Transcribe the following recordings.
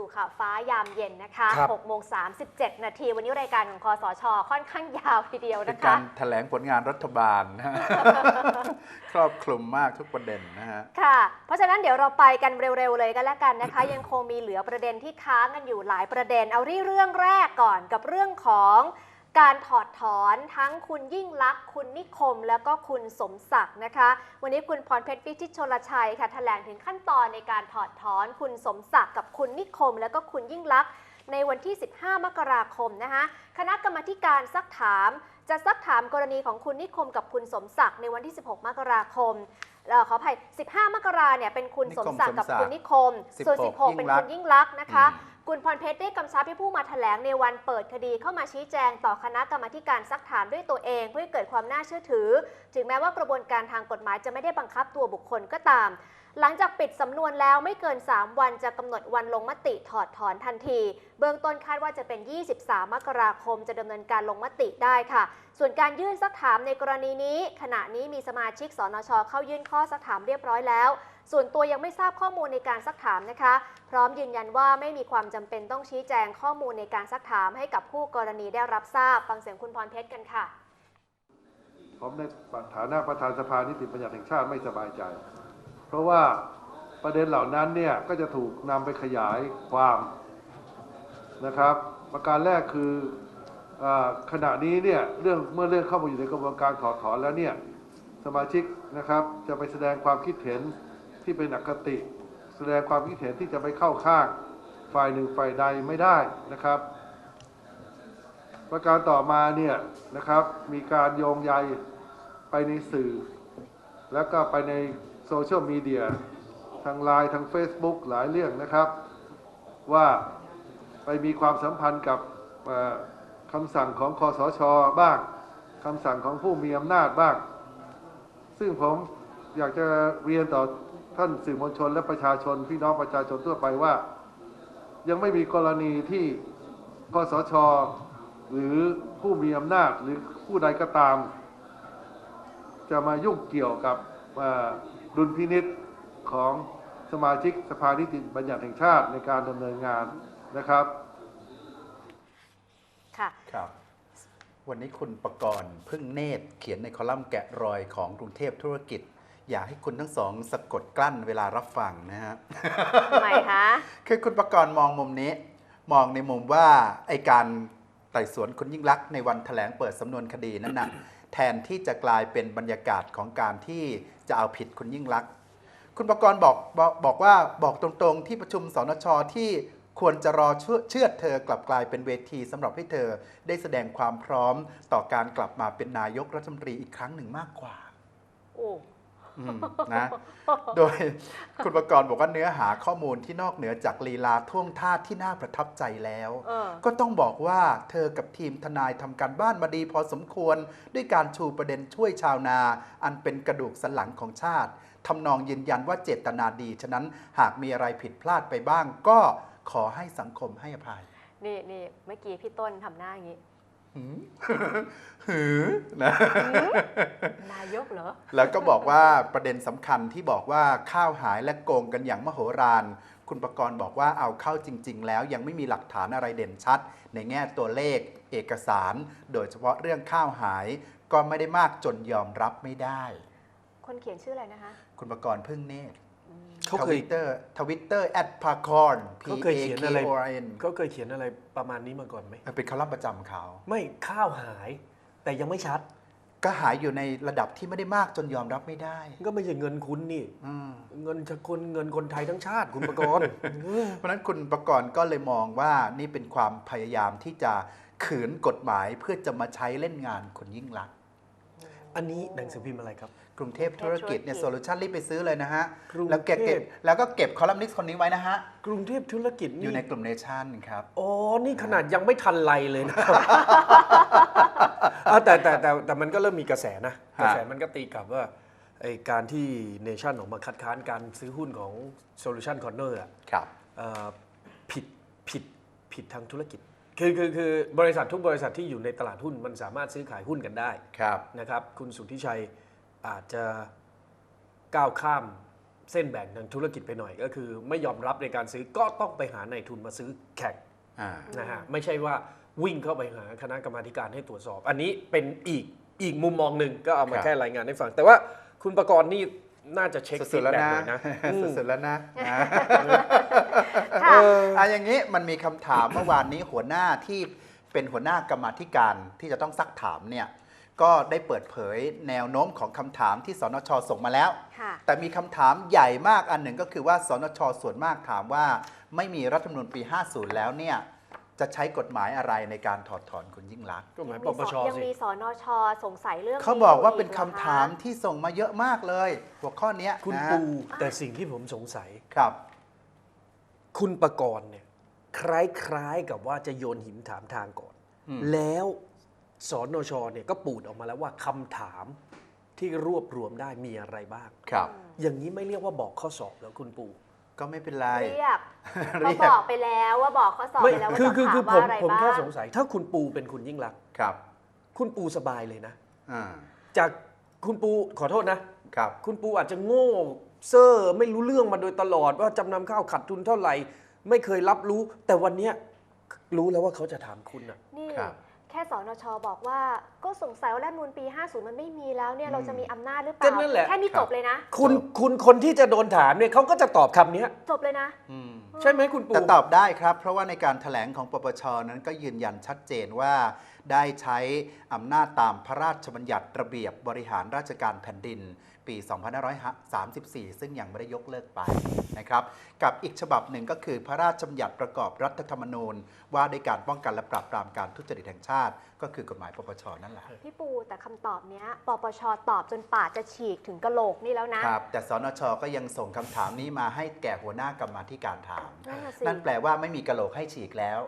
สู่ข่าวฟ้ายามเย็นนะคะครับ 6โมง37 นาที วันนี้รายการของคอสช ค่อนข้างยาวทีเดียวเป็นนะกาคะ รแถลงผลงานรัฐบาลนะฮะ ครอบคลุมมากทุกประเด็นนะฮะ ค่ะ เพราะฉะนั้นเดี๋ยวเราไปกันเร็วๆเลยกันแล้วกันนะคะ ยังคงมีเหลือประเด็นที่ค้างกันอยู่หลายประเด็น เอาที่เรื่องแรกก่อนกับเรื่องของ การถอดถอนทั้งคุณยิ่งลักษณ์คุณนิคม แล้วก็คุณสมศักดิ์นะคะ วันนี้คุณพรเพชรวิชิตชลชัยค่ะแถลงถึงขั้นตอนในการถอดถอนคุณสมศักดิ์กับคุณนิคม แล้วก็คุณยิ่งลักษณ์ในวันที่ 15 มกราคมนะคะ คณะกรรมาธิการซักถาม จะซักถามกรณีของคุณนิคมกับคุณสมศักดิ์ในวันที่ 16 มกราคมเอ่อขออภัย 15 มกราเนี่ยเป็นคุณนิสคมมศักดิ์กับสมศักดิ์คุณนิคม ส่วน16 16 เป็นคุณยิ่งลักษณ์นะคะอืม คุณพรเพชรได้กำชับให้ผู้มาแถลงในวันเปิดคดีเข้ามาชี้แจงต่อคณะกรรมาการซักถามด้วยตัวเอง เพื่อให้เกิดความน่าเชื่อถือ ถึงแม้ว่ากระบวนการทางกฎหมายจะไม่ได้บังคับตัวบุคคลก็ตาม หลังจากปิดสำนวนแล้วไม่เกิน 3 วันจะกำหนดวันลงมติถอดถอนทันที เบื้องต้นคาดว่าจะเป็น 23 มกราคมจะดำเนินการลงมติได้ค่ะ ส่วนการยื่นซักถามในกรณีนี้ ขณะนี้มีสมาชิกสนชเข้ายื่นข้อซักถามเรียบร้อยแล้ว ส่วนตัวยังไม่ทราบข้อมูลในการซักถามนะคะ พร้อมยืนยันว่าไม่มีความจำเป็นต้องชี้แจงข้อมูลในการซักถามให้กับผู้กรณีได้รับทราบฟังเสียงคุณพรเพชรกันค่ะ ผมในฐานะประธานสภานิติบัญญัติแห่งชาติไม่สบายใจ เพราะว่าประเด็นเหล่านั้นเนี่ยก็จะถูกนำไปขยายความนะครับ ประการแรกคืออขณะนี้เนี่ยเรื่องเมื่อเรื่องเข้ามาอยู่ในกระบวนการถอดถอนแล้วเนี่ยสมาชิกนะครับจะไปแสดงความคิดเห็นที่เป็นอคติ แสดงความคิดเห็นที่จะไปเข้าข้างฝ่ายหนึ่งฝ่ายใดไม่ได้นะครับ ประการต่อมาเนี่ยนะครับมีการโยงใยไปในสื่อ แล้วก็ไปใน โซเชียลมีเดียทางไลน์ทาง Facebook หลายเรื่องนะครับ ว่าไปมีความสัมพันธ์กับคำสั่งของคอสชบ้างคำสั่งของผู้มีอำนาจบ้าง ซึ่งผมอยากจะเรียนต่อท่านสื่อมวลชนและประชาชน พี่น้องประชาชนทั่วไปว่า ยังไม่มีกรณีที่คอสชหรือผู้มีอำนาจหรือผู้ใดก็ตาม จะมายุ่งเกี่ยวกับ ดุลพินิษของสมาชิกสภานิติบัญญัติแห่งชาติในการดำเนินงานนะครับ ค่ะ ครับ วันนี้คุณประกรณ์พึ่งเนตรเขียนในคอลัมน์แกะรอยของกรุงเทพธุรกิจ อยากให้คุณทั้งสองสะกดกลั้นเวลารับฟังนะฮะทำไมคะ คือคุณประกรณ์มองมุมนี้ มองในมุมว่าไอการไต่สวนคุณยิ่งลักษณ์ในวันแถลงเปิดสำนวนคดีนั้นนะ แทนที่จะกลายเป็นบรรยากาศของการที่ จะเอาผิดคุณยิ่งรัก คุณประกรณ์บอกบอกบอกว่าบอกตรงๆ ที่ประชุมสนชที่ควรจะรอเชื่อเชื่อเธอกลับกลายเป็นเวทีสำหรับให้เธอได้แสดงความพร้อมต่อการกลับมาเป็นนายกรัฐมนตรีอีกครั้งหนึ่งมากกว่า โอ้ นะโดยคุณประกรณ์บอกว่าเนื้อหาข้อมูลที่นอกเหนือจากลีลาท่วงท่าที่น่าประทับใจแล้วเออก็ต้องบอกว่าเธอกับทีมทนายทำการบ้านมาดีพอสมควร ด้วยการชูประเด็นช่วยชาวนา อันเป็นกระดูกสันหลังของชาติทำนองยืนยันว่าเจตนาดี ฉะนั้นหากมีอะไรผิดพลาดไปบ้าง ก็ขอให้สังคมให้อภัย นี่นี่เมื่อกี้พี่ต้นทำหน้าอย่างนี้ หืมหือนะนายกเหรอ แล้วก็บอกว่าประเด็นสำคัญที่บอกว่าข้าวหายและโกงกันอย่างมโหฬารคุณประกรณ์บอกว่าเอาเข้าจริง ๆ แล้วยังไม่มีหลักฐานอะไรเด่นชัด ในแง่ตัวเลข เอกสาร โดยเฉพาะเรื่องข้าวหาย ก็ไม่ได้มากจนยอมรับไม่ได้ คนเขียนชื่ออะไรนะคะ คุณประกรณ์พึ่งเนตร เขาทเคยวิตเตอร์ทวิตเตอร์แอดพาคอน P เขาเคย A เขียน K อะไร O R N เขาเคยเขียนอะไรประมาณนี้มาก่อนไหมเป็นคอลัมน์ประจำเขาไม่ข้าวหาย แต่ยังไม่ชัด ก็หายอยู่ในระดับที่ไม่ได้มากจนยอมรับไม่ได้ ก็ไม่ใช่เงินคุณนี่อืมเงินชคนเงินคนไทยทั้งชาติคุณประกรณ์เออเพราะฉะนั้นคุณประกรณ์ก็เลยมองว่านี่เป็นความพยายามที่จะขืนกฎหมายเพื่อจะมาใช้เล่นงานคนยิ่งรักษณ์ อันนี้หนังสือพิมพ์อะไรครับ กรุงเทพธุรกิจเนี่ยโซลูชันรีบไปซื้อเลยนะฮะ กรุงเทพ แล้วเก็บเก็บแล้วก็เก็บคอลัมนิสต์คนนี้ไว้นะฮะ กรุงเทพธุรกิจอนี่ยู่ในกลุ่มเนชั่นครับ อ๋อนี่ขนาดยังไม่ทันไรเลยนะอะแต่แต่แต่แต่มันก็เริ่มมีกระแสนะฮะ กระแสมันก็ตีกลับว่าไอการที่เนชั่นออกมาคัดค้านการซื้อหุ้นของ Solution Corner อะครับ เอ่อผิดผิดผิดทางธุรกิจ คือคือคือบริษัททุกบริษัทที่อยู่ในตลาดหุ้นมันสามารถซื้อขายหุ้นกันได้ครับ นะครับคุณสุทธิชัยอาจจะก้าวข้ามเส้นแบ่งทางธุรกิจไปหน่อย ก็คือไม่ยอมรับในการซื้อก็ต้องไปหานายทุนมาซื้อแข่งอ่า นะฮะไม่ใช่ว่าวิ่งเข้าไปหาคณะกรรมาธิการให้ตรวจสอบ อันนี้เป็นอีกอีกมุมมองหนึ่งก็เอามาครับ แค่รายงานให้ฟัง แต่ว่าคุณประกรณ์นี่ น่าจะเช็คสุดๆแล้วฟีนะบ็กหอยนะอืมสุดๆแล้วนะอ่าค่ะอะอย่างนี้มันมีคำถามเมื่อวานนี้หัวหน้าที่เป็นหัวหน้ากรรมาธิการที่จะต้องซักถามเนี่ยก็ได้เปิดเผยแนวโน้มของคำถามที่สนชส่งมาแล้วค่ะแต่มีคำถามใหญ่มากอันหนึ่งก็คือว่าสนชส่วนมากถามว่า ไม่มีรัฐธรรมนูญปี 50 แล้วเนี่ย จะใช้กฎหมายอะไรในการถอดถอนคุณยิ่งรักษณ์ก็หมายยังปมีปสชยังสิมีสนชสงสัยเรื่องเขาบอกว่ายู่เป็นคำหรอถามที่ส่งมาเยอะมากเลย หัวข้อเนี้ยคุณนะปูแต่สิ่งที่ผมสงสัย ครับ คุณประกรณ์เนี่ยคล้ายๆกับว่าจะโยนหินถามทางก่อน อืม แล้วสนชเนี่ยก็ปูดออกมาแล้วว่าคำถามที่รวบรวมได้มีอะไรบ้าง ครับ อย่างนี้ไม่เรียกว่าบอกข้อสอบแล้วคุณปู ก็ไม่เป็นไร เรียกเรีเขายกบอกไปแล้วว่าบอกข้อสอบไม่ไปแล้วว่าคือจะคือถาคืมอผว่ามอะไรผมบ้าแค่งสงสัย ถ้าคุณปูเป็นคุณยิ่งรักษณ์ครับคุณปูสบายเลยนะ อ่าจากคุณปูขอโทษนะ ครับ คุณปูอาจจะโง่เซอร์ไม่รู้เรื่องมาโดยตลอด ว่าจำนำข้าวขาดทุนเท่าไหร่ ไม่เคยรับรู้ แต่วันเนี้ยรู้แล้วว่าเขาจะถามคุณอะนี่ครับ แค่สนชบอกว่าก็สงสัยว่ารัฐธรรมนูลปี 50 มันไม่มีแล้วเนี่ยอืมเราจะมีอำนาจหรือเปก็ล่านั่นแหละ แค่นี้ครับจบเลยนะ คุณจบคุณคนที่จะโดนถามเนี่ยเขาก็จะตอบคำเนี้ยจบเลยนะอืมใช่ไหมคุณปูแต่ตอบได้ครับ เพราะว่าในการถแถลงของปปชนั้นก็ยืนยันชัดเจนว่า ได้ใช้อำนาจตามพระราชบัญญัติระเบียบบริหารราชการแผ่นดิน ปี 2534 ซึ่งยังไม่ได้ยกเลิกไปนะครับกับอีกฉบับหนึ่งก็คือพระราชบัญญัติประกอบรัฐธรรมนูญ ว่าด้วยการป้องกันและปราบปรามการทุจริตแห่งชาติ ก็คือกฎหมายปปชนั่นแหละพี่ปูแต่คำตอบเนี้ยปปชตอบจนปากจะฉีกถึงกะโหลกนี่แล้วนะครับแต่สนชก็ยังส่งคำถามนี้มาให้แก่หัวหน้ากรรมาธิการถาม นั่นน่ะสินั่นแปลว่าไม่มีกระโหลกให้ฉีกแล้ว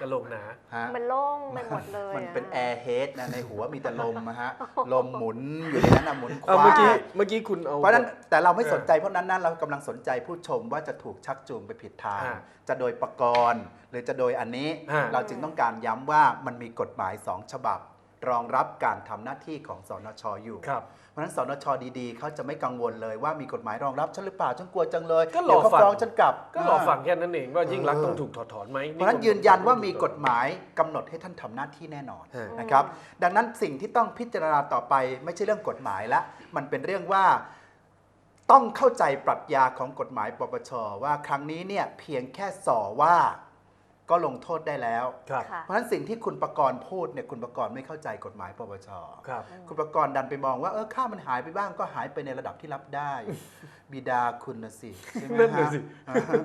กระโหลกหนา ฮะมันโล่งไปหมดเลยมันเป็นอะแอร์เฮดนะในหัวมีแต่ลมนะฮะ ลมหมุนอยู่ในนั้นนะหมุนคเอาว้าเมื่อกี้เมื่อกี้คุณเอา เพราะฉะนั้นแต่เราไม่เออสนใจเพราะนั้นนั้นเรากำลังสนใจผู้ชมว่าจะถูกชักจูงไปผิดทาง ฮะจะโดยประกรณ์ หรือจะโดยอันนี้ ฮะ เราจึงต้องการย้ำว่ามันมีกฎหมายสองฉบับ รองรับการทำหน้าที่ของสนชอยู่ครับเพราะฉะนั้นสนชดีๆเขาจะไม่กังวลเลยว่ามีกฎหมายรองรับฉันหรือเปล่าฉันกลัวจังเลยก็รอเดี๋ยวเขาฟังฟ้องฉันกลับ ก็รอฟังแค่นั้นเองว่ายิ่งรักษณ์เออต้องถูกถอดถอนไหมเพราะฉะนั้นยืนยันว่ามีกฎหมายกำหนดให้ท่านทำหน้าที่แน่นอนฮะนะครับดังนั้นสิ่งที่ต้องพิจารณาต่อไปไม่ใช่เรื่องกฎหมายละมันเป็นเรื่องว่าต้องเข้าใจปรัชญาของกฎหมายปปชว่าครั้งนี้เนี่ยเพียงแค่สอว่า ก็ลงโทษได้แล้ว ครับ ค่ะ เพราะฉะนั้นสิ่งที่คุณประกรณ์พูดเนี่ยคุณประกรณ์ไม่เข้าใจกฎหมายปปช ครับ คุณประกรณ์ดันไปมองว่าเออค่ามันหายไปบ้างก็หายไปในระดับที่รับได้บิดาคุณนะสิใช่ไหมนั่นน่ะฮะสิ อ่าฮะ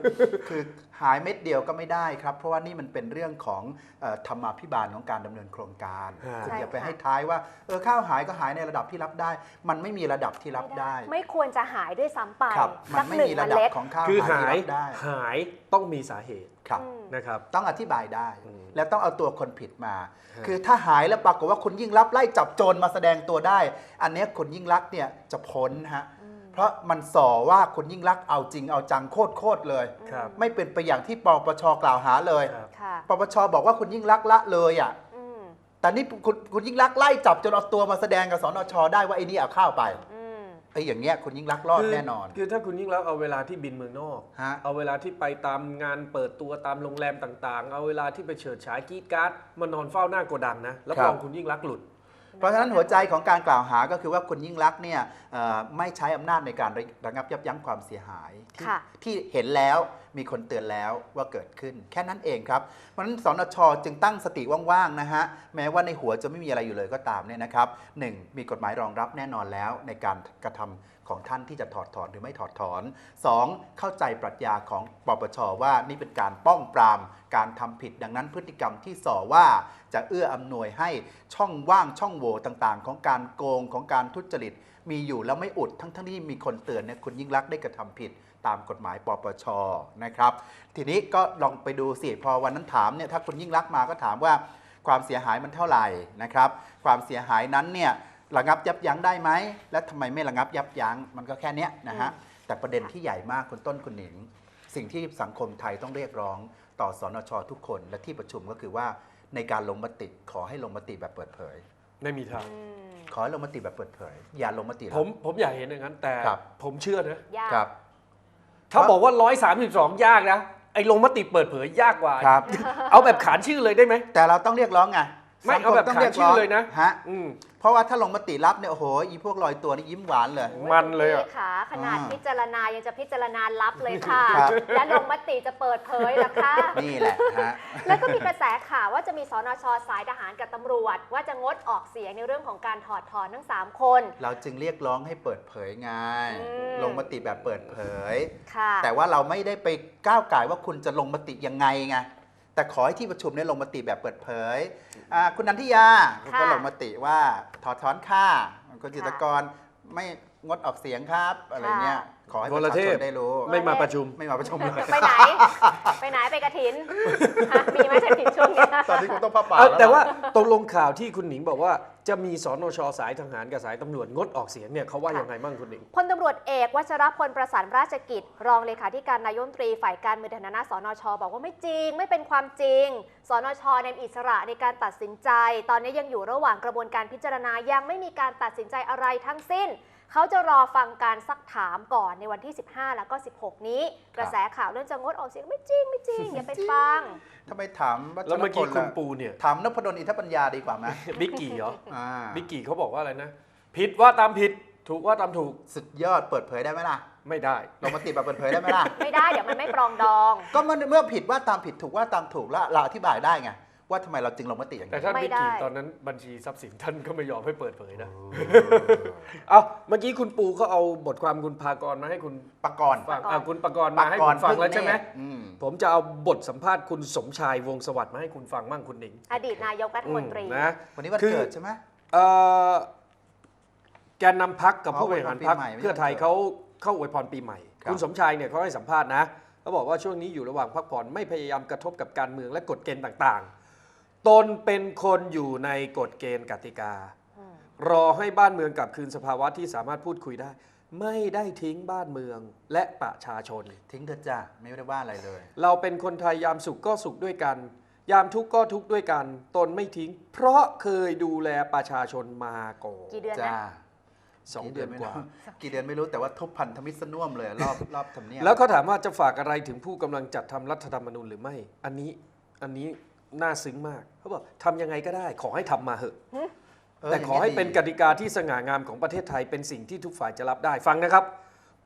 คือหายเม็ดเดียวก็ไม่ได้ครับ เพราะว่านี่มันเป็นเรื่องของเอ่อธรรมาภิบาลของการดำเนินโครงการฮะ คุณอย่าไปใช่ค่ะ ให้ท้ายว่าเออข้าวหายก็หายในระดับที่รับได้ มันไม่มีระดับที่รับได้ไม่ควรจะหายด้วยซ้ำไปครับ มัสันกไม่หนึ่งมีเมระดับล็ดของข้าวคือหายหาที่ยรับได้หายต้องมีสาเหตุครับ อืม นะครับ ต้องอธิบายได้ อืมแล้วต้องเอาตัวคนผิดมา ฮะ คือถ้าหายแล้วปรากฏว่าคุณยิ่งรับไล่จับโจรมาแสดงตัวได้ อันเนี้ยคุณยิ่งรักษณ์เนี่ยจะพ้นฮะ เพราะมันส่อว่าคุณยิ่งรักษณ์เอาจริงเอาจังโคตรโคตรเลย ครับ ไม่เป็นไปอย่างที่ปปชกล่าวหาเลย ครับ ค่ะ ปปชบอกว่าคุณยิ่งรักษณ์ละเลยอะ อืม แต่นี่คุณคุณยิ่งรักษณ์ไล่จับจนเอาตัวมาแสดงกับสนชได้ว่าไอ้นี่เอาข้าวไปอืม ไอ้อย่างเงี้ยคุณยิ่งรักษณ์รอดคืแน่นอนคือถ้าคุณยิ่งรักษณ์เอาเวลาที่บินเมืองนอก ฮะ เอาเวลาที่ไปตามงานเปิดตัวตามโรงแรมต่างๆ เอาเวลาที่ไปเฉิดฉายกรีดการ์ดมานอนเฝ้าหน้าโกดังนะ แล้วครัรบองคุณยิ่งรักษณ์หลุด เพราะฉะนั้นหัวใจของการกล่าวหาก็คือว่าคุณยิ่งรักษณ์เนี่ยเอ่อไม่ใช้อำนาจในการระระงับยับยั้งความเสียหายที่ค่ะ ที่เห็นแล้ว มีคนเตือนแล้วว่าเกิดขึ้น แค่นั้นเองครับเพราะฉะนั้นสนชจึงตั้งสติว่างๆนะฮะแม้ว่าในหัวจะไม่มีอะไรอยู่เลยก็ตามเนี่ยนะครับหนึ่งมีกฎหมายรองรับแน่นอนแล้วในการกระทำของท่านที่จะถอดถอนหรือไม่ถอดถอนสองเข้าใจปรัชญาของปปชว่านี่เป็นการป้องปรามการทำผิดดังนั้นพฤติกรรมที่ส่อว่าจะเอื้ออำนวยให้ช่องว่างช่องโหว่ต่างๆ ของการโกงของการทุจริต มีอยู่แล้วไม่อุดทั้งที่มีคนเตือนเนี่ยคุณยิ่งรักได้กระทำผิด ตามกฎหมายปปชนะครับ ทีนี้ก็ลองไปดูสิพอวันนั้นถามเนี่ยถ้าคุณยิ่งรักษณ์มาก็ถามว่าความเสียหายมันเท่าไหร่นะครับ ความเสียหายนั้นเนี่ยระงับยับยั้งได้ไหม และทำไมไม่ระงับยับยั้งมันก็แค่เนี้ยนะฮะแต่ประเด็นที่ใหญ่มากคุณต้นคุณหนิง สิ่งที่สังคมไทยต้องเรียกร้องต่อสนชทุกคนและที่ประชุมก็คือว่าในการลงมติขอให้ลงมติแบบเปิดเผย ไม่มีทางอืมขอให้ลงมติแบบเปิดเผย อย่าลงมติลับผมผมอยากเห็นอย่างนั้นแต่ครับผมเชื่อนะยากครับ ถ้าบอกว่า 132 ยากนะ ไอ้ลงมติเปิดเผยยากกว่า ครับ เอาแบบขานชื่อเลยได้ไหม แต่เราต้องเรียกร้องไง ไม่สังคเอาแบบต้องขานรีกชื่อเลยนะฮะอืม เพราะว่าถ้าลงมติรับเนี่ยโอ้โหอีพวกลอยตัวนี่ยิ้มหวานเลย มันเลยอะพี่ขาขนาดอ่าพิจารณายังจะพิจารณาลับเลยค่ะ ครับ และลงมติจะเปิดเผยเหรอคะ นี่แหละฮะ แล้วก็มีกระแสข่าวว่าจะมีสนชสายทหารกับตำรวจ ว่าจะงดออกเสียงในเรื่องของการถอดถอนทั้ง 3 คน เราจึงเรียกร้องให้เปิดเผยไงอืม ลงมติแบบเปิดเผย ค่ะ แต่ว่าเราไม่ได้ไปก้าวไก่ายว่าคุณจะลงมติยังไงไง แต่ขอให้ที่ประชุมเนี่ยลงมติแบบเปิดเผยอ่าคุณนันทิยาค่ะก็ลงมติว่าถอดถอนค่าคุณจิตรกรไม่งดออกเสียงครับอะไรเงี้ยขอให้ประชาชนได้รู้ไม่มาประชุม ไม่มาประชุมเลย ไปไหน ไปไหนไปกระถินฮะมีไหมกระถินช่วงเนี้ย ตอนนี้คงต้องผ้าป่า เอ้าล้แต่ล่ะว่าตกลงข่าวที่คุณหนิงบอกว่า จะมีสนชสายทหารกับสายตำรวจงดออกเสียงเนี่ยเขาว่าค่ะยังไงบ้างคุณหนิงพลตำรวจเอกวัชรพลประสานราชกิจ รองเลขาธิการนายรัฐมนตรีฝ่ายการเมืองฐานะสนชบอกว่าไม่จริง ไม่เป็นความจริง สนชในอิสระในการตัดสินใจ ตอนนี้ยังอยู่ระหว่างกระบวนการพิจารณายังไม่มีการตัดสินใจอะไรทั้งสิ้น เขาจะรอฟังการซักถามก่อนในวันที่ 15 แล้วก็ 16 นี้ กระแสข่าวเรื่องจะงดออกเสียงไม่จริงไม่จริงอย่าไปฟังทำไมถามวัชแล้วเมื่อกี้รพลคุณล่ะปูเนี่ยถามนพดลอินทปัญญาดีกว่าไหมบิ๊กกี้เหรออ่าบิ๊กกี้เขาบอกว่าอะไรนะ ผิดว่าตามผิดถูกว่าตามถูกสุดยอดเปิดเผยได้ไหมล่ะไม่ได้ลงมติแบบเปิดเผยได้ไหมล่ะ ไม่ได้ เดี๋ยวมันไม่ปรองดอง ก็มันเมื่อผิดว่าตามผิดถูกว่าตามถูกแล้วเราอธิบายได้ไง ว่าทำไมเราจึงลงมติอย่างแต่นี้ท่านไม่บิ๊กกี้ได้ตอนนั้นบัญชีทรัพย์สินท่านก็ไม่ยอมให้เปิดเผยนะเอาเมื่อกี้คุณปูเขาเอาบทความคุณพากรมาให้คุณประกรณ์ฟังปากรอะคุณปากรมาให้คุณฟังแล้วใช่ไหม อืม ผมจะเอาบทสัมภาษณ์คุณสมชายวงศ์สวัสดิ์มาให้คุณฟังมั่งคุณหนิงอดีตนายกรัฐมนตรี อืมนะวันนี้วันคือเกิดใช่ไหม เอ่อแกนนำพักกับอ๋อผู้บริหารพักอวยพรปีใหม่ไม่ใช่เพื่อไทยวันเกิดเขาเข้าอวยพรปีใหม่ ครับ คุณสมชายเนี่ยเขาให้สัมภาษณ์นะเขาบอกว่าช่วงนี้อยู่ระหว่างพักผ่อนไม่พยายามกระทบกับการเมืองและกฎเกณฑ์ต่างๆ ตนเป็นคนอยู่ในกฎเกณฑ์กติกาอืมรอให้บ้านเมืองกลับคืนสภาวะที่สามารถพูดคุยได้ ไม่ได้ทิ้งบ้านเมืองและประชาชน ทิ้งเถอะจ้าไม่ได้ว่าอะไรเลย เราเป็นคนไทยยามสุขก็สุขด้วยกัน ยามทุกข์ก็ทุกข์ด้วยกัน ตนไม่ทิ้ง เพราะเคยดูแลประชาชนมาก่อนกี่เดือนจ้านะสองเดือนกว่าไม่รู้กี่เดือนไม่รู้แต่ว่าทุบพันธมิตรสน่วมเลย รอบรอบทำเนียบแล้วเขาถามว่าจะฝากอะไรถึงผู้กำลังจัดทำรัฐธรรมนูญหรือไม่ อันนี้อันนี้ น่าซึ้งมากเขาบอกทำยังไงก็ได้ ขอให้ทำมาเหอะเออแต่ย่างขอให้ดีเป็นกติกาที่สง่างามของประเทศไทยเป็นสิ่งที่ทุกฝ่ายจะรับได้ฟังนะครับ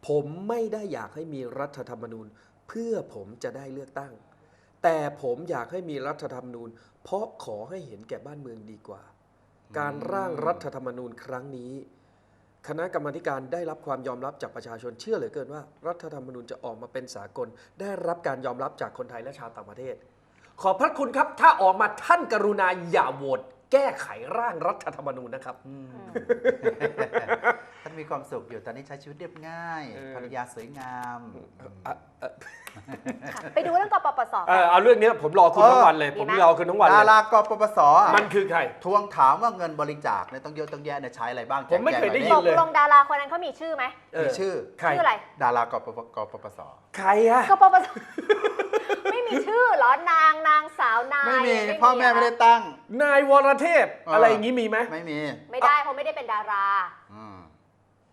ผมไม่ได้อยากให้มีรัฐธรรมนูญ เพื่อผมจะได้เลือกตั้ง แต่ผมอยากให้มีรัฐธรรมนูญ เพราะขอให้เห็นแก่บ้านเมืองดีกว่า การร่างรัฐธรรมนูญครั้งนี้ คณะกรรมาธิการได้รับความยอมรับจากประชาชนเชื่อเหลือเกินว่า รัฐธรรมนูญจะออกมาเป็นสากล ได้รับการยอมรับจากคนไทยและชาวต่างประเทศ ขอบพระคุณครับ ถ้าออกมาท่านกรุณาอย่าโหวตแก้ไขร่างรัฐธรรมนูญนะครับ อืมท่านมีความสุขอยู่ตอนนี้ใช้ชีวิตเรียบง่ายเออ ภรรยาสวยงามอะเอ่อค่ะไปดูเรื่องกปปสเอกัอนเอาเรื่องเนี้ยผมรอคุณทั้งวันเลยดีผมไหมรอคุณทั้งวันดาเลยรากปปสอะมันคือใคร ทวงถามว่าเงินบริจาคเนี่ยต้องเยอะต้องแยะเนี่ยใช้อะไรบ้างผมไม่เคยได้ยิ ตนกเลยลงดาราคนนั้นเขามีชื่อไหมเออมีชื่อ ใคร ชื่ออะไร ดารากปปกปปส ใครอะ กปปสไม่มีชื่อเหรอนางนางสาวนายไม่มีะพ่อแม่ไม่ได้ตั้ง นายวรเทพเอออ อะไรอย่างงี้มีไหมไม่มีไม่ได้เพราะไม่ได้เป็นดารา อืม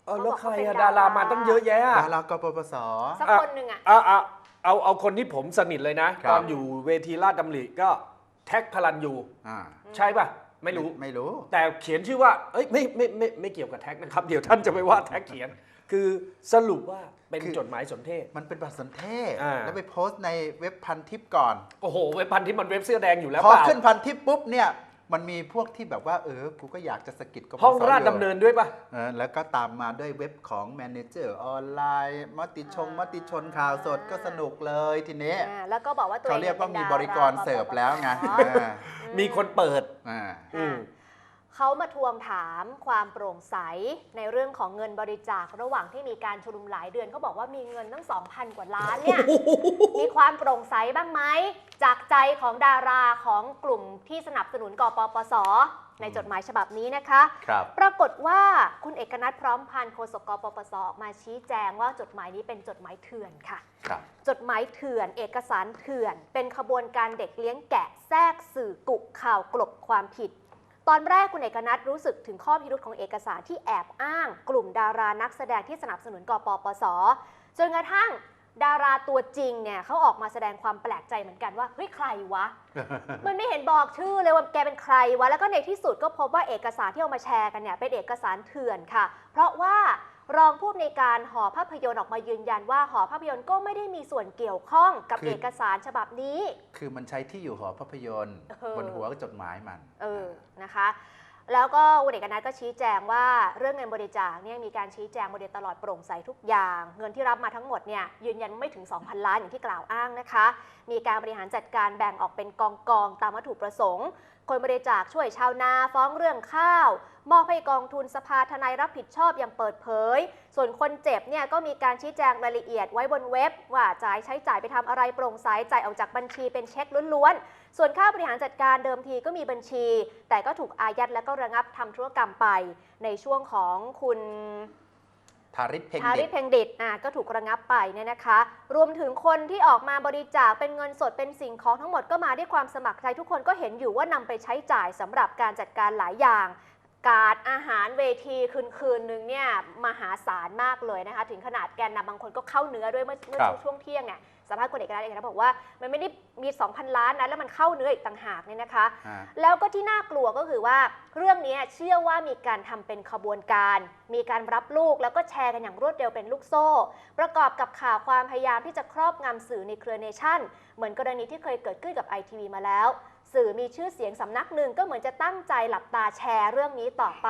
เออแล้วใครเขาบอกอะเขาเป็นดาดารารามาตั้งเยอะแยะอะ ดารากปปส สักอะคนหนึ่งอะ เอาเอาเอาเอาคนที่ผมสนิทเลยนะ ครับ ตอนอยู่เวทีราชดำริก็แท็กพลันยูอ่าใช่ป่ะ ไม่รู้ ไม่รู้ แต่เขียนชื่อว่าเอ้ยไม่ไม่ไม่ไม่เกี่ยวกับแท็กนะครับ เดี๋ยวท่านจะไปว่าแท็กเขียน คือสรุปว่าเป็นคือ จดหมายสนเทศ มันเป็นบัตรสนเทศอ่า แล้วไปโพสต์ในเว็บพันทิปก่อน โอ้โห เว็บพันที่มันเว็บเสื้อแดงอยู่แล้วพอเปล่าขึ้นพันทิปปุ๊บเนี่ย มันมีพวกที่แบบว่าเออ กูก็อยากจะสะกิดกปปสห้องราชยู่ดำเนินด้วยป่ะ เออแล้วก็ตามมาด้วยเว็บของแมเนเจอร์ออนไลน์มติชงมติชนข่าวสดก็สนุกเลยทีนี้ อ่าแล้วก็บอกว่าตัวเองเขาเรียกว่าป็นมีดบริกรเสิร์ฟแล้วไงอ๋อ เออมีคนเปิด อ่า อืม เขามาทวงถามความโปร่งใสในเรื่องของเงินบริจาคระหว่างที่มีการชุมนุมหลายเดือนเขาบอกว่ามีเงินตั้ง 2,000 กว่าล้านเนี่ย มีความโปร่งใสบ้างไหม จากใจของดาราของกลุ่มที่สนับสนุนกปปส ในจดหมายฉบับนี้นะคะ ครับปรากฏว่าคุณเอกนัทพร้อมพันธ์โฆษกกปปสออกมาชี้แจงว่าจดหมายนี้เป็นจดหมายเถื่อนค่ะ ครับ จดหมายเถื่อน เอกสารเถื่อน เป็นขบวนการเด็กเลี้ยงแกะแทรกสื่อกุข่าวกลบความผิด ตอนแรกคุณเอกนัทรู้สึกถึงข้อพิรุธของเอกสารที่แอบอ้างกลุ่มดารานักแสดงที่สนับสนุนกปปส จนกระทั่งดาราตัวจริงเนี่ยเขาออกมาแสดงความแปลกใจเหมือนกันว่าเฮ้ยใครวะ มันไม่เห็นบอกชื่อเลยว่าแกเป็นใครวะ แล้วก็ในที่สุดก็พบว่าเอกสารที่เอามาแชร์กันเนี่ยเป็นเอกสารเถื่อนค่ะ เพราะว่า รองผู้อำนวยการหอภาพยนตร์ออกมายืนยันว่าหอภาพยนตร์ก็ไม่ได้มีส่วนเกี่ยวข้องกับคือ เอกสารฉบับนี้ คือมันใช้ที่อยู่หอภาพยนตร์ เออ บนหัวจดหมายมันเออนะคะ แล้วก็คุณเอกนัทก็ชี้แจงว่าเรื่องเงินบริจาคเนี่ยมีการชี้แจงมาโดยตลอดโปร่งใสทุกอย่าง เงินที่รับมาทั้งหมดเนี่ยยืนยันไม่ถึง 2,000 ล้านอย่างที่กล่าวอ้างนะคะ มีการบริหารจัดการแบ่งออกเป็นกองกองๆตามวัตถุประสงค์ คนบริจาคช่วยชาวนาฟ้องเรื่องข้าว มอบให้กองทุนสภาทนายรับผิดชอบอย่างเปิดเผย ส่วนคนเจ็บเนี่ยก็มีการชี้แจงรายละเอียดไว้บนเว็บ ว่าจ่ายใช้จ่ายไปทำอะไรโปร่งใสจ่ายออกจากบัญชีเป็นเช็คล้วนๆ ส่วนค่าบริหารจัดการเดิมทีก็มีบัญชี แต่ก็ถูกอายัดและก็ระงับทำธุรกรรมไป ในช่วงของคุณทาริศเพ็งทาริดิศตเพ็งดิตอะก็ถูกระงับไปเนี่ยนะคะ รวมถึงคนที่ออกมาบริจาคเป็นเงินสดเป็นสิ่งของทั้งหมดก็มาด้วยความสมัครใจทุกคนก็เห็นอยู่ว่านำไปใช้จ่ายสำหรับการจัดการหลายอย่าง การอาหารเวทีคืนคืนนึงเนี่ยมหาศาลมากเลยนะคะ ถึงขนาดแกนนำบางคนก็เข้าเนื้อด้วยเมื่อเมื่อครับช่วงเที่ยงเนี่ยสัมภาษณ์คนเอกนัทเอกนัทบอกว่า มันไม่ได้มี 2,000 ล้านนะแล้วมันเข้าเนื้ออีกต่างหากเนี่ยนะคะฮะแล้วก็ที่น่ากลัวก็คือว่าเรื่องนี้เชื่อว่ามีการทำเป็นขบวนการ มีการรับลูกแล้วก็แชร์กันอย่างรวดเร็วเป็นลูกโซ่ ประกอบกับข่าวความพยายามที่จะครอบงำสื่อในเครือเนชั่น เหมือนกรณีที่เคยเกิดขึ้นกับไอทีวีมาแล้ว สื่อมีชื่อเสียงสำนักหนึ่งก็เหมือนจะตั้งใจหลับตาแชร์เรื่องนี้ต่อไป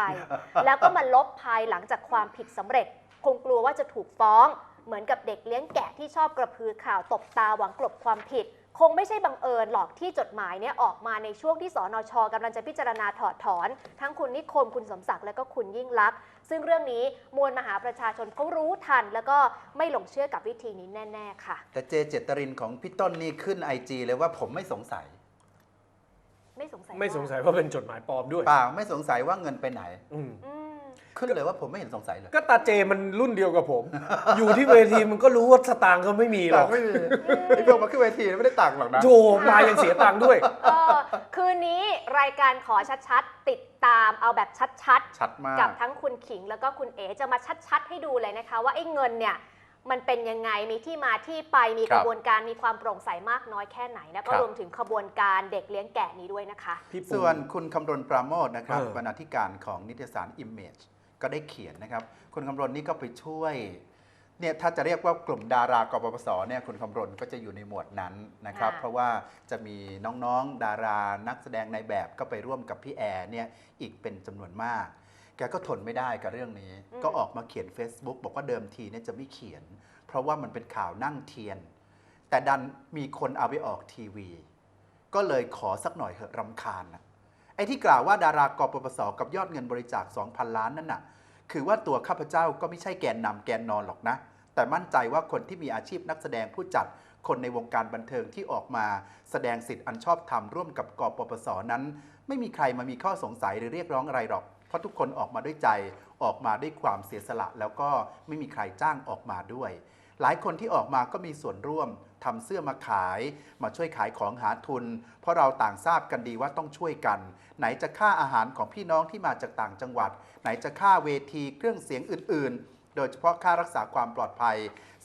แล้วก็มาลบภายหลังจากความผิดสำเร็จ คงกลัวว่าจะถูกฟ้องเหมือนกับเด็กเลี้ยงแกะที่ชอบกระพือข่าวตบตาหวังกลบความผิด คงไม่ใช่บังเอิญหรอกที่จดหมายเนี่ยออกมาในช่วงที่สนชกำลังจะพิจารณาถอดถอน ทั้งคุณนิคมคุณสมศักดิ์และก็คุณยิ่งลักษณ์ซึ่งเรื่องนี้มวลมหาประชาชนเขารู้ทัน แล้วก็ไม่หลงเชื่อกับวิธีนี้แน่ ๆ ค่ะ แต่เจเจตรินของพี่ต้นนี่ขึ้นไอจเลยว่าผมไม่สงสัย ไม่สงสัยไม่สงสัยว่าว่าเป็นจดหมายปลอมด้วยเปล่าไม่สงสัยว่าเงินไปไหน อืมอืมขึ้นเลยว่าผมไม่เห็นสงสัยเลยก็ตาเจมันรุ่นเดียวกับผม อยู่ที่เวทีมันก็รู้ว่าสตางค์เขาไม่มีหรอกไม่มีไอ้พวกมาขึ้นเวทีไม่ได้ตังค์หรอกนะโถมายังเสียตังค์ด้วย เออคืนนี้รายการขอชัดๆ ติดตามเอาแบบชัดชัดมาๆกับก ทั้งคุณขิงแล้วก็คุณเอ๋จะมาชัดๆ ให้ดูเลยนะคะ ว่าไอ้เงินเนี่ย มันเป็นยังไงมีที่มาที่ไปมีคกรับระบวนการมีความโปร่งใสมากน้อยแค่ไหนแล้วก็ครับรวมถึงขบวนการเด็กเลี้ยงแกะนี้ด้วยนะคะ พี่ปูส่วนคุณคำรณปราโมทนะครับเออบรรณาธิการของนิตยสาร Image ก็ได้เขียนนะครับ คุณคำรณนี่ก็ไปช่วยเนี่ยถ้าจะเรียกว่ากลุ่มดารากปปสเนี่ยคุณคำรณก็จะอยู่ในหมวดนั้นนะครับค่ะเพราะว่าจะมีน้องๆดารานักแสดงในแบบก็ไปร่วมกับพี่แอร์เนี่ยอีกเป็นจำนวนมาก แกก็ทนไม่ได้กับเรื่องนี้ก็ออกมาเขียน Facebook บอกว่าเดิมทีเนี่ยจะไม่เขียน เพราะว่ามันเป็นข่าวนั่งเทียน แต่ดันมีคนเอาไปออกทีวี ก็เลยขอสักหน่อยเหอะรำคาญนะไอ้ที่กล่าวว่าดารากปปสกับยอดเงินบริจาค 2,000 ล้านนั่นน่ะ คือว่าตัวข้าพเจ้าก็ไม่ใช่แกนนำแกนนอนหรอกนะ แต่มั่นใจว่าคนที่มีอาชีพนักแสดงผู้จัด คนในวงการบันเทิงที่ออกมาแสดงสิทธิ์อันชอบธรรมร่วมกับกปปสนั้น ไม่มีใครมามีข้อสงสัยหรือเรียกร้องอะไรหรอกเพ ราะทุกคนออกมาด้วยใจออกมาด้วยความเสียสละ แล้วก็ไม่มีใครจ้างออกมาด้วย หลายคนที่ออกมาก็มีส่วนร่วมทำเสื้อมาขาย มาช่วยขายของหาทุน เพราะเราต่างทราบกันดีว่าต้องช่วยกัน ไหนจะค่าอาหารของพี่น้องที่มาจากต่างจังหวัด ไหนจะค่าเวทีเครื่องเสียงอื่น ๆ โดยเฉพาะค่ารักษาความปลอดภัย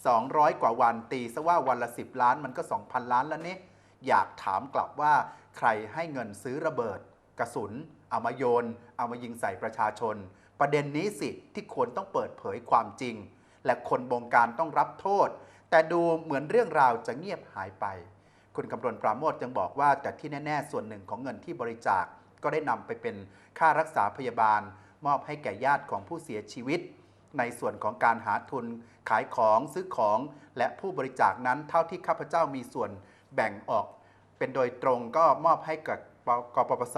200 กว่าวันตีซะว่าวันละ 10 ล้านมันก็ 2,000 ล้านแล้วนี่อยากถามกลับว่าใครให้เงินซื้อระเบิด กระสุน เอามาโยน เอามายิงใส่ประชาชน ประเด็นนี้สิที่ควรต้องเปิดเผยความจริง และคนบงการต้องรับโทษ แต่ดูเหมือนเรื่องราวจะเงียบหายไป คุณคำรณปราโมทยังบอกว่าแต่ที่แน่ ๆ ส่วนหนึ่งของเงินที่บริจาคก็ได้นำไปเป็นค่ารักษาพยาบาล มอบให้แก่ญาติของผู้เสียชีวิต ในส่วนของการหาทุนขายของซื้อของและผู้บริจาคนั้นเท่าที่ข้าพเจ้ามีส่วนแบ่งออก เป็นโดยตรงก็มอบให้กับ กปปส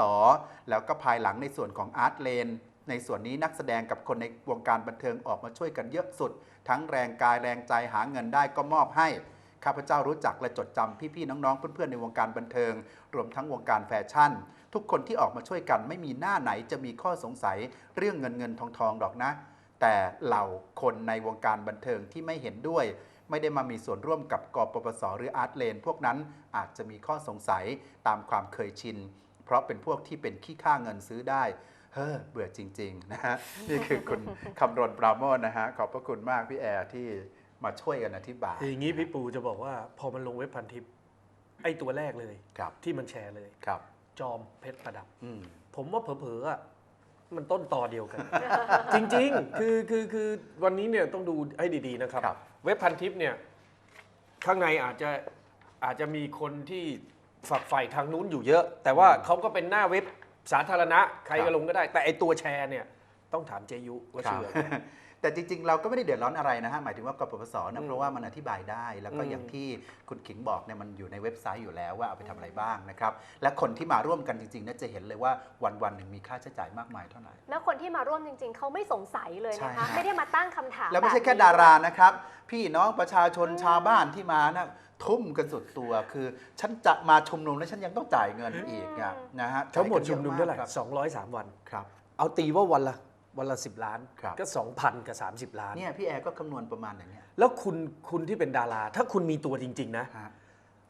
แล้วก็ภายหลังในส่วนของอาร์ตเลนในส่วนนี้นักแสดงกับคนในวงการบันเทิงออกมาช่วยกันเยอะสุด ทั้งแรงกายแรงใจหาเงินได้ก็มอบให้ข้าพเจ้ารู้จักและจดจำพี่ๆน้องๆ เพื่อนๆในวงการบันเทิง รวมทั้งวงการแฟชั่น ทุกคนที่ออกมาช่วยกันไม่มีหน้าไหนจะมีข้อสงสัยเรื่องเงินเงินทองทองๆหรอกนะ แต่เหล่าคนในวงการบันเทิงที่ไม่เห็นด้วย ไม่ได้มามีส่วนร่วมกับกปปสหรืออาร์ตเลนพวกนั้นอาจจะมีข้อสงสัยตามความเคยชิน เพราะเป็นพวกที่เป็นขี้ข้าเงินซื้อได้เฮ้อเบื่อจริง ๆ นะฮะ นี่คือคุณคำรณปราโมทนะฮะ ขอบพระคุณมากพี่แอร์ที่มาช่วยกันอธิบายอย่างนี้พี่ปูจะบอกว่าพอมันลงเว็บพันทิป ไอ้ตัวแรกเลยครับที่มันแชร์เลยครับ จอมเพชรประดับอืมผมว่าเผลอๆอะมันต้นตอเดียวกัน จริง ๆ คือคือคือวันนี้เนี่ยต้องดูให้ดี ๆ นะครับครับ เว็บพันทิปเนี่ยข้างในอาจจะอาจจะมีคนที่ฝักใฝ่ทางนู้นอยู่เยอะ แต่ว่าเขาก็เป็นหน้าเว็บสาธารณะ ใครก็ลงก็ได้ แต่ไอตัวแชร์เนี่ยต้องถามเจยุว่าครับเชื่อ แต่จริงๆ เราก็ไม่ได้เดือดร้อนอะไรนะฮะหมายถึงว่ากปปสอืนะมเพราะว่ามันอธิบายได้ แล้วก็อืมอย่างที่คุณขิงบอกเนี่ยมันอยู่ในเว็บไซต์อยู่แล้วว่าเอาไปทำอะไรบ้างนะครับและคนที่มาร่วมกันจริงๆเนี่ยจะเห็นเลยว่าวันๆหนึ่งมีค่าใช้จ่ายมากมายเท่าไหร่แล้วคนที่มาร่วมจริง ๆเขาไม่สงสัยเลยนะคะใช่ฮะไม่ได้มาตั้งคำถามแล้วไม่ใช่บบแค่นี้ดารานะครับ พี่น้องประชาชนชาวบ้านที่มานะทุ่มกันสุดตัวคือ ฉันจะมาชุมนุมแล้วฉันยังต้องจ่ายเงินอีกอะนะฮะทั้งหมดชุมนุมเท่าไหร่ครับ203วันครับ เอาตีว่าวันละ วันละ10ล้าน ครับ ก็2,000กับ30ล้าน เนี่ยพี่แอร์ก็คำนวณประมาณอย่างเนี้ยแล้วคุณคุณที่เป็นดารา ถ้าคุณมีตัวจริง ๆ นะ ฮะ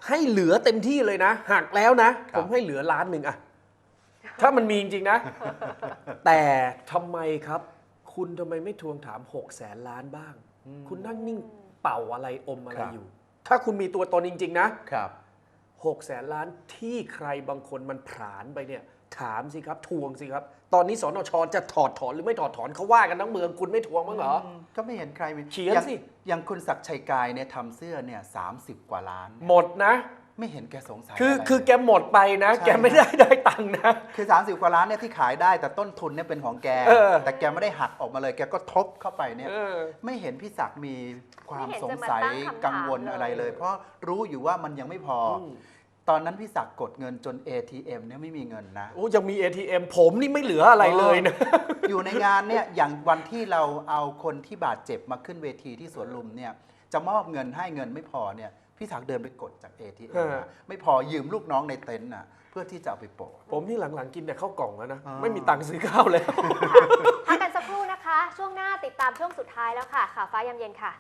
ให้เหลือเต็มที่เลยนะหักแล้วนะ ครับผมให้เหลือล้านหนึ่งอะถ้ามันมีจริง ๆ นะ แต่ทำไมครับ คุณทำไมไม่ทวงถาม6กแสนล้านบ้าง คุณนั่งนิ่งเป่าอะไรอมอะไรอยู่ ถ้าคุณมีตัวตนจริง ๆ นะครับ หกแสนล้านที่ใครบางคนมันผลาญไปเนี่ย ถามสิครับทวงสิครับ ตอนนี้สนชจะถอดถอนหรือไม่ถอดถอนเขาว่ากันทั้งเมืองคุณไม่ทวงมั้างเหรอมก็ไม่เห็นใครมีเขียนอย่างสิ อย่างคุณศักดิ์ชัยกายเนี่ยทำเสื้อเนี่ยสามสิบกว่าล้าน หมดนะ ไม่เห็นแกสงสัยคืออะไรคือเลยแกหมดไปนะใช่แกไม่ได้ได้ตังค์นะ คือ 30 กว่าล้านเนี่ยที่ขายได้แต่ต้นทุนเนี่ยเป็นของแกเออแต่แกไม่ได้หักออกมาเลย แกก็ทบเข้าไปเนี่ยเออไม่เห็นพี่ศักดิ์มีความไม่เห็นสงจะมาสัยตั้งคำถามกังวลเลยอะไรเลย เพราะรู้อยู่ว่ามันยังไม่พออม ตอนนั้นพี่ศักกดเงินจน ATM เนี่ยไม่มีเงินนะ โอ้ยังมี ATM ผมนี่ไม่เหลืออะไรเลยนะ อยู่ในงานเนี่ยอย่างวันที่เราเอาคนที่บาดเจ็บมาขึ้นเวทีที่สวนลุมเนี่ยจะมอบเงินให้เงินไม่พอเนี่ยพี่ศักเดินไปกดจาก ATM เอออไม่พอยืมลูกน้องในเต็นท์อะเพื่อที่จะเอาไปโปะ ผมนี่หลังๆกินแต่ข้าวกล่องแล้วนะไม่มีตังค์ซื้อข้าวแล้ว พักกันสักครู่นะคะ ช่วงหน้าติดตามช่วงสุดท้ายแล้วค่ะข่าวฟ้ายามเย็นค่ะ